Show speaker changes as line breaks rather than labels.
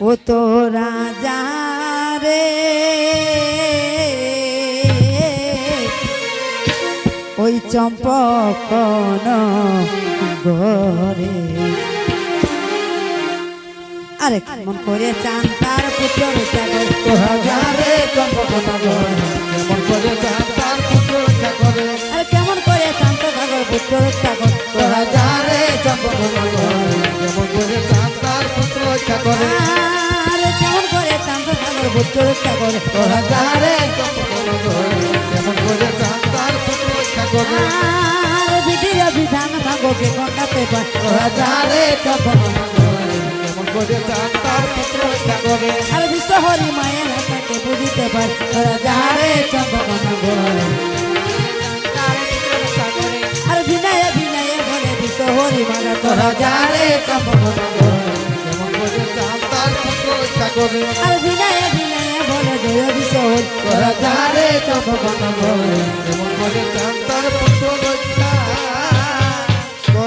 ও তো রাজা রে। ওই চম্পক গরে আরে মন করে চান তার পুত্র
কেমন করে চান তার পুত্র
আরে কেমন করে শান্ত সাগর পুত্র সাগর।
রাজারে চম্পকনগর কেমন করে চান তার পুত্র রক্ষা করে
পুত্র সাগর
রাজারে চম্পকনগর কেমন করে তার পুত্র করে
আর বিধির বিধান ভাগকে কটাতে পার
রাজারে চম্পকনগর কেমন করে তার পুত্র রক্ষা
আর বিশ্ব হরি মায়ের হাতাকে বুঝিতে পার
রাজারে চম্পকনগর
আর বিনয় বিনয় বলে বিশ্ব হরি মারা
রাজারে চম্পকনগর কেমন করে তার পুত্র রক্ষা
আর হরি
রাজারে বলে এমন করে রক্ষা